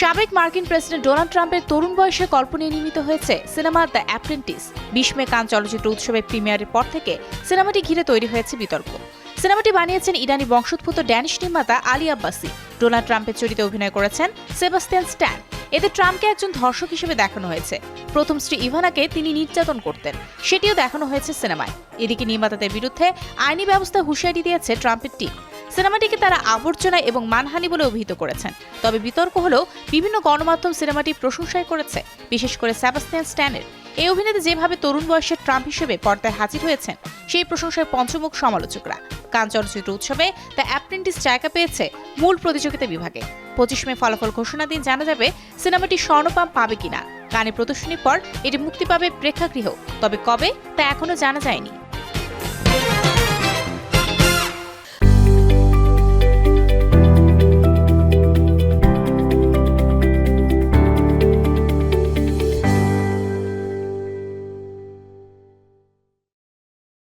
সাবেক মার্কিন president Donald ট্রাম্পের তরুণ বয়সে গল্প নিয়ে নির্মিত হয়েছে সিনেমা দ্য অ্যাপ্রেন্টিস। বিশ মে কান চলচ্চিত্র উৎসবের প্রিমিয়ারের পর থেকে সিনেমাটি ঘিরে তৈরি হয়েছে বিতর্ক। সিনেমাটি বানিয়েছেন ইরানি বংশোদ্ভূত ড্যানিশ নির্মাতা আলী আব্বাসি। ডোনাল্ড ট্রাম্পের চরিত্রে অভিনয় করেছেন সেবাস্টিয়ান স্ট্যান। এতে ট্রাম্পকে একজন ধর্ষক হিসেবে দেখানো হয়েছে। প্রথম স্ত্রী ইভানাকে তিনি নির্যাতন করতেন। সেটিও দেখানো হয়েছে সিনেমায়। এদিকে নির্মাতাদের বিরুদ্ধে আইনি ব্যবস্থা হুঁশিয়ারি দিয়েছে ট্রাম্পের টিম সিনেমাটিকে তারা আবর্জনা এবং মানহানি বলে অভিহিত করেছেন। তবে বিতর্ক হলেও বিভিন্ন গণমাধ্যম সিনেমাটি প্রশংসাই করেছে, বিশেষ করে সেবাস্টিয়ান স্ট্যানের। এই অভিনেতা যেভাবে তরুণ বয়সের ট্রাম্প হিসেবে পর্দায় হাজির হয়েছেন, সেই প্রশংসায় পঞ্চমুখ সমালোচকরা। কান চলচ্চিত্র উৎসবে দ্য অ্যাপ্রেন্টিস জায়গা পেয়েছে মূল প্রতিযোগিতা বিভাগে। পঁচিশ মে ফলাফল ঘোষণা দিন জানা যাবে সিনেমাটি স্বর্ণপাম পাবে কিনা। কানে প্রদর্শনীর পর এটি মুক্তি পাবে প্রেক্ষাগৃহ। তবে কবে তা এখনও জানা যায়নি।